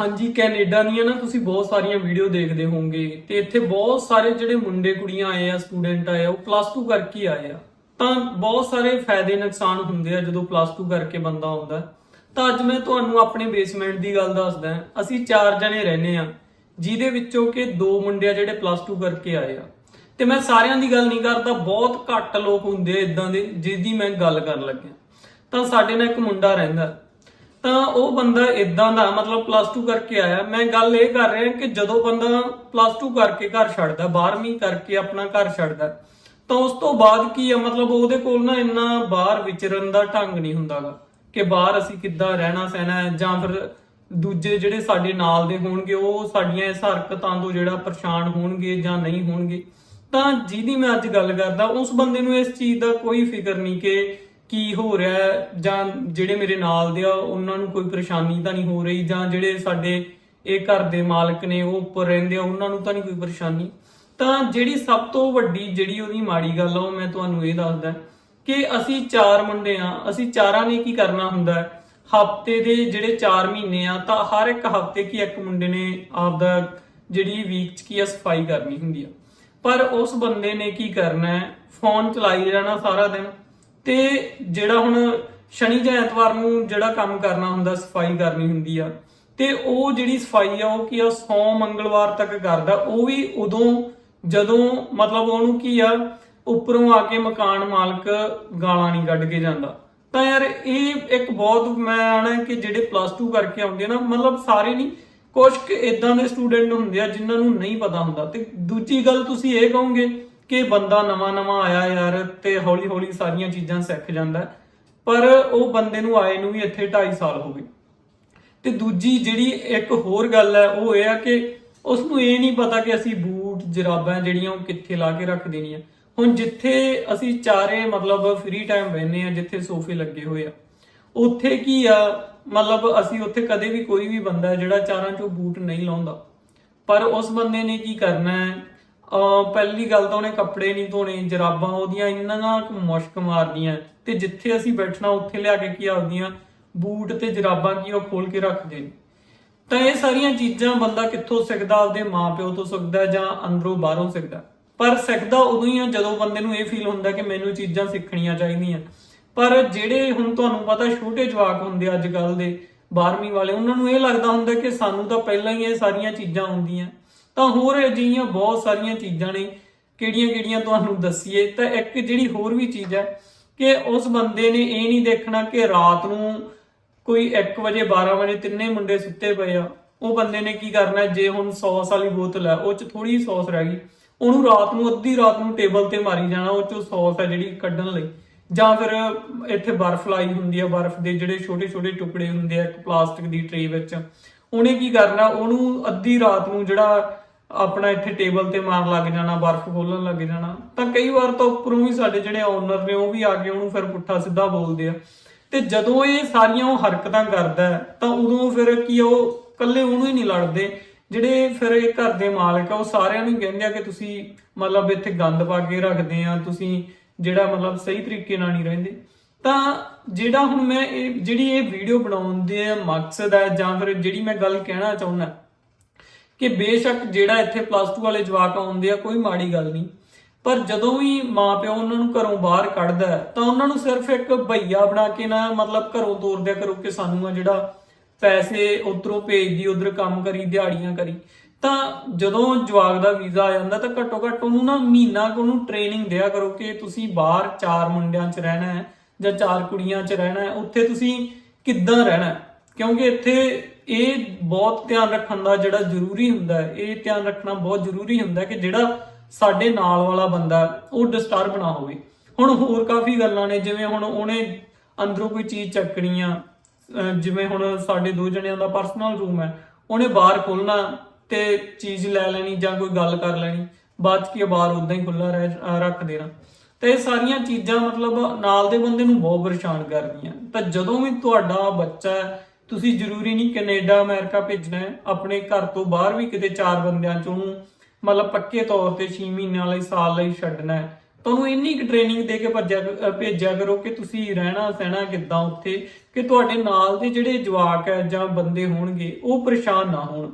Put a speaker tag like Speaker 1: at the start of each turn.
Speaker 1: ਹਾਂਜੀ, ਕੈਨੇਡਾ ਦੀਆਂ ਨਾ ਤੁਸੀਂ ਬਹੁਤ ਸਾਰੀਆਂ ਵੀਡੀਓ ਦੇਖਦੇ ਹੋਵੋਗੇ ਤੇ ਇੱਥੇ ਬਹੁਤ ਸਾਰੇ ਜਿਹੜੇ ਮੁੰਡੇ ਕੁੜੀਆਂ ਆਏ ਆ ਸਟੂਡੈਂਟ ਆਏ ਆ, ਉਹ ਪਲੱਸ 2 ਕਰਕੇ ਆਏ ਆ। ਤਾਂ ਬਹੁਤ ਸਾਰੇ ਫਾਇਦੇ ਨੁਕਸਾਨ ਹੁੰਦੇ ਆ ਜਦੋਂ ਪਲੱਸ 2 ਕਰਕੇ ਬੰਦਾ ਆਉਂਦਾ। ਤਾਂ ਅੱਜ ਮੈਂ ਤੁਹਾਨੂੰ ਆਪਣੇ ਬੇਸਮੈਂਟ ਦੀ ਗੱਲ ਦੱਸਦਾ ਅਸੀਂ ਚਾਰ ਜਣੇ ਰਹਿੰਦੇ ਆ ਜਿਹਦੇ ਵਿੱਚੋਂ ਕਿ ਦੋ ਮੁੰਡੇ ਆ ਜਿਹੜੇ ਪਲੱਸ 2 ਕਰਕੇ ਆਏ ਆ। ਤੇ ਮੈਂ ਸਾਰਿਆਂ ਦੀ ਗੱਲ ਨਹੀਂ ਕਰਦਾ, ਬਹੁਤ ਘੱਟ ਲੋਕ ਹੁੰਦੇ ਆ ਇਦਾਂ ਦੇ, ਜਿਹਦੀ ਮੈਂ ਗੱਲ ਕਰਨ ਲੱਗਿਆ। ਤਾਂ ਸਾਡੇ ਨਾਲ ਇੱਕ ਮੁੰਡਾ ਰਹਿੰਦਾ। ਤਾਂ ਉਹ ਬੰਦਾ ਇਦਾਂ ਦਾ ਮਤਲਬ ਪਲੱਸ 2 ਕਰਕੇ ਆਇਆ। ਮੈਂ ਗੱਲ ਇਹ ਕਰ ਰਿਹਾ ਕਿ ਜਦੋਂ ਬੰਦਾ ਪਲੱਸ 2 ਕਰਕੇ ਘਰ ਛੱਡਦਾ 12ਵੀਂ ਕਰਕੇ ਆਪਣਾ ਘਰ ਛੱਡਦਾ, ਤਾਂ ਉਸ ਤੋਂ ਬਾਅਦ ਕੀ ਆ? ਮਤਲਬ ਉਹਦੇ ਕੋਲ ਨਾ ਇੰਨਾ ਬਾਹਰ ਵਿਚਰਨ ਦਾ ਢੰਗ ਨਹੀਂ ਹੁੰਦਾਗਾ ਕਿ ਬਾਹਰ ਅਸੀਂ ਕਿੱਦਾਂ ਰਹਿਣਾ ਸਹਿਣਾ ਜਾਂ ਫਿਰ ਦੂਜੇ ਜਿਹੜੇ ਸਾਡੇ ਨਾਲ ਦੇ ਹੋਣਗੇ, ਉਹ ਸਾਡੀਆਂ ਇਸ ਹਰਕਤਾਂ ਤੋਂ ਜਿਹੜਾ ਪਰੇਸ਼ਾਨ ਹੋਣਗੇ ਜਾਂ ਨਹੀਂ ਹੋਣਗੇ। ਤਾਂ ਜਿਹਦੀ ਮੈਂ ਅੱਜ ਗੱਲ ਕਰਦਾ, ਉਸ ਬੰਦੇ ਨੂੰ ਇਸ ਚੀਜ਼ ਦਾ ਕੋਈ ਫਿਕਰ ਨਹੀਂ ਕਿ ਕੀ ਹੋ ਰਿਹਾ ਹੈ? ਜਾਂ ਜਿਹੜੇ ਮੇਰੇ ਨਾਲ ਦੇ ਆ, ਉਹਨਾਂ ਨੂੰ ਕੋਈ ਪਰੇਸ਼ਾਨੀ ਤਾਂ ਨਹੀਂ ਹੋ ਰਹੀ? ਜਾਂ ਜਿਹੜੇ ਸਾਡੇ ਇਹ ਘਰ ਦੇ ਮਾਲਕ ਨੇ, ਉਹ ਉੱਪਰ ਰਹਿੰਦੇ ਆ, ਉਹਨਾਂ ਨੂੰ ਤਾਂ ਨਹੀਂ ਕੋਈ ਪਰੇਸ਼ਾਨੀ? ਤਾਂ ਜਿਹੜੀ ਸਭ ਤੋਂ ਵੱਡੀ, ਜਿਹੜੀ ਉਹਦੀ ਮਾੜੀ ਗੱਲ ਆ, ਉਹ ਮੈਂ ਤੁਹਾਨੂੰ ਇਹ ਦੱਸਦਾ ਕਿ ਅਸੀਂ ਚਾਰ ਮੁੰਡੇ ਆ, ਅਸੀਂ ਚਾਰਾਂ ਨੇ ਕੀ ਕਰਨਾ ਹੁੰਦਾ ਹੈ? ਹਫ਼ਤੇ ਦੇ ਜਿਹੜੇ 4 ਮਹੀਨੇ ਆ, ਤਾਂ ਹਰ ਇੱਕ ਹਫ਼ਤੇ ਕੀ ਇੱਕ ਮੁੰਡੇ ਨੇ ਆਪਦਾ ਜਿਹੜੀ ਵੀਕ ਚ ਕੀ ਆ, ਸਫ਼ਾਈ ਕਰਨੀ ਹੁੰਦੀ ਆ। ਪਰ ਉਸ ਬੰਦੇ ਨੇ ਕੀ ਕਰਨਾ ਹੈ? ਫੋਨ ਚਲਾਈ ਜਾਣਾ ਸਾਰਾ ਦਿਨ। ਤੇ ਜਿਹੜਾ ਹੁਣ ਸ਼ਨੀ ਜਾਂ ਐਤਵਾਰ ਨੂੰ ਜਿਹੜਾ ਕੰਮ ਕਰਨਾ ਹੁੰਦਾ, ਸਫ਼ਾਈ ਕਰਨੀ ਹੁੰਦੀ ਆ, ਤੇ ਉਹ ਜਿਹੜੀ ਸਫ਼ਾਈ ਆ, ਉਹ ਕੀ ਆ ਸੌ ਮੰਗਲਵਾਰ ਤੱਕ ਕਰਦਾ, ਉਹ ਵੀ ਉਦੋਂ ਜਦੋਂ ਮਤਲਬ ਉਹਨੂੰ ਕੀ ਆ, ਉੱਪਰੋਂ ਆ ਕੇ ਮਕਾਨ ਮਾਲਕ ਗਾਲਾਂ ਨਹੀਂ ਕੱਢ ਕੇ ਜਾਂਦਾ। ਤਾਂ ਯਾਰ ਇਹ ਇੱਕ ਬਹੁਤ ਮੈਂ ਆਣਾ ਕਿ ਜਿਹੜੇ ਪਲੱਸ 2 ਕਰਕੇ ਆਉਂਦੇ ਨਾ, ਮਤਲਬ ਸਾਰੇ ਨਹੀਂ ਕੁਝ ਕੁ ਇਦਾਂ ਦੇ ਸਟੂਡੈਂਟ ਹੁੰਦੇ ਆ, ਜਿਨ੍ਹਾਂ ਨੂੰ ਨਹੀਂ ਪਤਾ ਹੁੰਦਾ। ਤੇ ਦੂਜੀ ਗੱਲ ਤੁਸੀਂ ਇਹ ਕਹੋਗੇ ਕਿ ਬੰਦਾ ਨਵਾਂ ਨਵਾਂ ਆਇਆ ਯਾਰ ਤੇ ਹੌਲੀ ਹੌਲੀ ਸਾਰੀਆਂ ਚੀਜ਼ਾਂ ਸਿੱਖ ਜਾਂਦਾ ਪਰ ਉਹ ਬੰਦੇ ਨੂੰ ਆਏ ਨੂੰ ਵੀ ਇੱਥੇ 2.5 ਸਾਲ ਹੋ ਗਏ। ਤੇ ਦੂਜੀ ਜਿਹੜੀ ਇੱਕ ਹੋਰ ਗੱਲ ਹੈ, ਉਹ ਇਹ ਆ ਕਿ ਉਸ ਨੂੰ ਇਹ ਨਹੀਂ ਪਤਾ ਕਿ ਅਸੀਂ ਬੂਟ, ਜਰਾਬਾਂ ਜਿਹੜੀਆਂ ਉਹ ਕਿੱਥੇ ਲਾ ਕੇ ਰੱਖ ਦੇਣੀਆਂ। ਹੁਣ ਜਿੱਥੇ ਅਸੀਂ ਚਾਰੇ ਮਤਲਬ ਫ੍ਰੀ ਟਾਈਮ ਬੈਠਨੇ ਆ ਜਿੱਥੇ ਸੋਫੇ ਲੱਗੇ ਹੋਏ ਆ, ਉੱਥੇ ਕੀ ਆ? ਮਤਲਬ ਅਸੀਂ ਉੱਥੇ ਕਦੇ ਵੀ ਕੋਈ ਵੀ ਬੰਦਾ ਜਿਹੜਾ ਚਾਰਾਂ ਚੋਂ ਬੂਟ ਨਹੀਂ ਲਾਉਂਦਾ। ਪਰ ਉਸ ਬੰਦੇ ਨੇ ਕੀ ਕਰਨਾ ਹੈ? ਪਹਿਲੀ ਗੱਲ ਤਾਂ ਉਹਨੇ ਕੱਪੜੇ ਨਹੀਂ ਧੋਣੇ, ਜਰਾਬਾਂ ਉਹਦੀਆਂ, ਇੰਨਾ ਕੁ ਮੁਸ਼ਕ ਮਾਰਦੀਆਂ ਤੇ ਜਿੱਥੇ ਅਸੀਂ ਬੈਠਣਾ, ਉੱਥੇ ਲਿਆ ਕੇ ਕੀ ਆਪਦੀਆਂ ਬੂਟ ਤੇ ਜਰਾਬਾਂ ਕੀ ਉਹ ਖੋਲ ਕੇ ਰੱਖਦੇ ਨੇ। ਤਾਂ ਇਹ ਸਾਰੀਆਂ ਚੀਜ਼ਾਂ ਬੰਦਾ ਕਿੱਥੋਂ ਸਿੱਖਦਾ? ਆਪਦੇ ਮਾਪਿਓ ਤੋਂ ਸਿੱਖਦਾ ਜਾਂ ਅੰਦਰੋਂ ਬਾਹਰੋਂ ਸਿੱਖਦਾ? ਪਰ ਸਿੱਖਦਾ ਉਦੋਂ ਹੀ ਆ ਜਦੋਂ ਬੰਦੇ ਨੂੰ ਇਹ ਫੀਲ ਹੁੰਦਾ ਕਿ ਮੈਨੂੰ ਚੀਜ਼ਾਂ ਸਿੱਖਣੀਆਂ ਚਾਹੀਦੀਆਂ। ਪਰ ਜਿਹੜੇ ਹੁਣ ਤੁਹਾਨੂੰ ਪਤਾ ਛੋਟੇ ਜਵਾਕ ਹੁੰਦੇ ਅੱਜ ਕੱਲ ਦੇ 12ਵੀਂ ਵਾਲੇ, ਉਹਨਾਂ ਨੂੰ ਇਹ ਲੱਗਦਾ ਹੁੰਦਾ ਕਿ ਸਾਨੂੰ ਤਾਂ ਪਹਿਲਾਂ ਹੀ ਇਹ ਸਾਰੀਆਂ ਚੀਜ਼ਾਂ ਆਉਂਦੀਆਂ। ਤਾਂ ਹੋਰ ਅਜਿਹੀਆਂ ਬਹੁਤ ਸਾਰੀਆਂ ਚੀਜ਼ਾਂ ਨੇ ਕਿਹੜੀਆਂ-ਕਿਹੜੀਆਂ ਤੁਹਾਨੂੰ ਦੱਸੀਏ, ਤਾਂ ਇੱਕ ਜਿਹੜੀ ਹੋਰ ਵੀ ਚੀਜ਼ ਹੈ ਕਿ ਉਸ ਬੰਦੇ ਨੇ ਇਹ ਨਹੀਂ ਦੇਖਣਾ ਕਿ ਰਾਤ ਨੂੰ ਕੋਈ 1 ਵਜੇ 12 ਵਜੇ ਤਿੰਨੇ ਮੁੰਡੇ ਸੁੱਤੇ ਪਏ ਆ, ਉਹ ਬੰਦੇ ਨੇ ਕੀ ਕਰਨਾ ਜੇ ਹੁਣ ਸੌਸ ਵਾਲੀ ਬੋਤਲ ਹੈ, ਉਹ ਚ ਥੋੜੀ ਸੌਸ ਰਹਿ ਗਈ, ਉਹਨੂੰ ਰਾਤ ਨੂੰ ਅੱਧੀ ਰਾਤ ਨੂੰ ਟੇਬਲ ਤੇ ਮਾਰੀ ਜਾਣਾ, ਉਹ ਚੋਂ ਸੌਸ ਹੈ ਜਿਹੜੀ ਕੱਢਣ ਲਈ। ਜਾਂ ਫਿਰ ਇੱਥੇ ਬਰਫ਼ ਲਾਈ ਹੁੰਦੀ ਹੈ, ਬਰਫ਼ ਦੇ ਜਿਹੜੇ ਛੋਟੇ ਛੋਟੇ ਟੁਕੜੇ ਹੁੰਦੇ ਆ, ਇੱਕ ਪਲਾਸਟਿਕ ਦੀ ਟ੍ਰੇ ਵਿੱਚ, ਉਹਨੇ ਕੀ ਕਰਨਾ, ਉਹਨੂੰ ਅੱਧੀ ਰਾਤ ਨੂੰ ਜਿਹੜਾ ਆਪਣਾ ਇੱਥੇ ਟੇਬਲ ਤੇ ਮਾਰ ਲੱਗ ਜਾਣਾ, ਬਰਫ਼ ਖੋਲਣ ਲੱਗ ਜਾਣਾ। ਤਾਂ ਕਈ ਵਾਰ ਤਾਂ ਉੱਪਰੋਂ ਵੀ ਸਾਡੇ ਜਿਹੜੇ ਓਨਰ ਨੇ, ਉਹ ਵੀ ਆ ਕੇ ਉਹਨੂੰ ਫਿਰ ਪੁੱਠਾ ਸਿੱਧਾ ਬੋਲਦੇ ਆ। ਤੇ ਜਦੋਂ ਇਹ ਸਾਰੀਆਂ ਉਹ ਹਰਕਤਾਂ ਕਰਦਾ ਤਾਂ ਉਦੋਂ ਫਿਰ ਕੀ ਉਹ ਇਕੱਲੇ ਉਹਨੂੰ ਹੀ ਨਹੀਂ ਲੜਦੇ। ਜਿਹੜੇ ਫਿਰ ਇਹ ਘਰ ਦੇ ਮਾਲਕ ਆ, ਉਹ ਸਾਰਿਆਂ ਨੂੰ ਕਹਿੰਦੇ ਆ ਕਿ ਤੁਸੀਂ ਮਤਲਬ ਇੱਥੇ ਗੰਦ ਪਾ ਕੇ ਰੱਖਦੇ ਆ, ਤੁਸੀਂ ਜਿਹੜਾ ਮਤਲਬ ਸਹੀ ਤਰੀਕੇ ਨਾਲ ਨਹੀਂ ਰਹਿੰਦੇ। ਤਾਂ ਜਿਹੜਾ ਹੁਣ ਮੈਂ ਇਹ, ਜਿਹੜੀ ਇਹ ਵੀਡੀਓ ਬਣਾਉਣ ਦੇ ਮਕਸਦ ਹੈ ਜਾਂ ਫਿਰ ਜਿਹੜੀ ਮੈਂ ਗੱਲ ਕਹਿਣਾ ਚਾਹੁੰਦਾ ਕਿ ਬੇਸ਼ੱਕ ਜਿਹੜਾ ਇੱਥੇ ਪਲੱਸ 2 ਵਾਲੇ ਜਵਾਕ ਆਉਂਦੇ ਆ, ਕੋਈ ਮਾੜੀ ਗੱਲ ਨਹੀਂ। ਪਰ ਜਦੋਂ ਵੀ ਮਾਪਿਓ ਉਹਨਾਂ ਨੂੰ ਘਰੋਂ ਬਾਹਰ ਕੱਢਦਾ ਤਾਂ ਉਹਨਾਂ ਨੂੰ ਸਿਰਫ ਇੱਕ ਭਈਆ ਬਣਾ ਕੇ ਨਾ, ਮਤਲਬ ਘਰੋਂ ਤੋਰ ਦਿਆ ਕਰੋ ਕਿ ਸਾਨੂੰ ਆ ਜਿਹੜਾ ਪੈਸੇ ਉਧਰੋਂ ਭੇਜਦੀ, ਉਧਰ ਕੰਮ ਕਰੀ, ਦਿਹਾੜੀਆਂ ਕਰੀ। ਤਾਂ ਜਦੋਂ ਜਵਾਕ ਦਾ ਵੀਜ਼ਾ ਆ ਜਾਂਦਾ, ਤਾਂ ਘੱਟੋ ਘੱਟ ਉਹਨੂੰ ਨਾ ਮਹੀਨਾ ਕੁ ਉਹਨੂੰ ਟ੍ਰੇਨਿੰਗ ਦਿਆ ਕਰੋ ਕਿ ਤੁਸੀਂ ਬਾਹਰ ਚਾਰ ਮੁੰਡਿਆਂ 'ਚ ਰਹਿਣਾ ਹੈ ਜਾਂ ਚਾਰ ਕੁੜੀਆਂ 'ਚ ਰਹਿਣਾ ਹੈ, ਉੱਥੇ ਤੁਸੀਂ ਕਿੱਦਾਂ ਰਹਿਣਾ ਕਿਉਂਕਿ ਇੱਥੇ ਇਹ ਬਹੁਤ ਧਿਆਨ ਰੱਖਣ ਦਾ ਜਿਹੜਾ ਜ਼ਰੂਰੀ ਹੁੰਦਾ ਹੈ, ਇਹ ਧਿਆਨ ਰੱਖਣਾ ਬਹੁਤ ਜ਼ਰੂਰੀ ਹੁੰਦਾ ਕਿ ਜਿਹੜਾ ਸਾਡੇ ਨਾਲ ਵਾਲਾ ਬੰਦਾ ਉਹ ਡਿਸਟਰਬ ਨਾ ਹੋਵੇ। ਹੁਣ ਹੋਰ ਕਾਫੀ ਗੱਲਾਂ ਨੇ, ਜਿਵੇਂ ਹੁਣ ਉਹਨੇ ਅੰਦਰੋਂ ਕੋਈ ਚੀਜ਼ ਚੱਕਣੀ ਆ ਜਿਵੇਂ ਹੁਣ ਸਾਡੇ ਦੋ ਜਣਿਆਂ ਦਾ ਪਰਸਨਲ ਰੂਮ ਹੈ, ਉਹਨੇ ਬਾਹਰ ਖੋਲਣਾ ਤੇ ਚੀਜ਼ ਲੈ ਲੈਣੀ ਜਾਂ ਕੋਈ ਗੱਲ ਕਰ ਲੈਣੀ, ਬਾਅਦ ਚ ਕੀ ਬਾਹਰ ਉਦਾਂ ਹੀ ਖੁੱਲਾ ਰਹਿ ਰੱਖ ਦੇਣਾ। ਤੇ ਇਹ ਸਾਰੀਆਂ ਚੀਜ਼ਾਂ ਮਤਲਬ ਨਾਲ ਦੇ ਬੰਦੇ ਨੂੰ ਬਹੁਤ ਪਰੇਸ਼ਾਨ ਕਰਦੀਆਂ। ਤਾਂ ਜਦੋਂ ਵੀ ਤੁਹਾਡਾ ਬੱਚਾ ਤੁਸੀਂ ਜ਼ਰੂਰੀ ਨਹੀਂ ਕੈਨੇਡਾ, ਅਮਰੀਕਾ ਭੇਜਣਾ ਹੈ। ਆਪਣੇ ਘਰ ਤੋਂ ਬਾਹਰ ਵੀ ਕਿਤੇ ਚਾਰ ਬੰਦਿਆਂ ਚੋਂ ਉਹਨੂੰ ਮਤਲਬ ਪੱਕੇ ਤੌਰ ਤੇ 6 ਮਹੀਨਿਆਂ ਲਈ, ਸਾਲ ਲਈ ਛੱਡਣਾ ਹੈ। ਤੁਹਾਨੂੰ ਇੰਨੀ ਕੁ ਟ੍ਰੇਨਿੰਗ ਦੇ ਕੇ ਭੱਜਿਆ ਭੇਜਿਆ ਕਰੋ ਕਿ ਤੁਸੀਂ ਰਹਿਣਾ ਸਹਿਣਾ ਕਿੱਦਾਂ ਉੱਥੇ, ਕਿ ਤੁਹਾਡੇ ਨਾਲ ਦੇ ਜਿਹੜੇ ਜਵਾਕ ਹੈ ਜਾਂ ਬੰਦੇ ਹੋਣਗੇ, ਉਹ ਪਰੇਸ਼ਾਨ ਨਾ ਹੋਣ।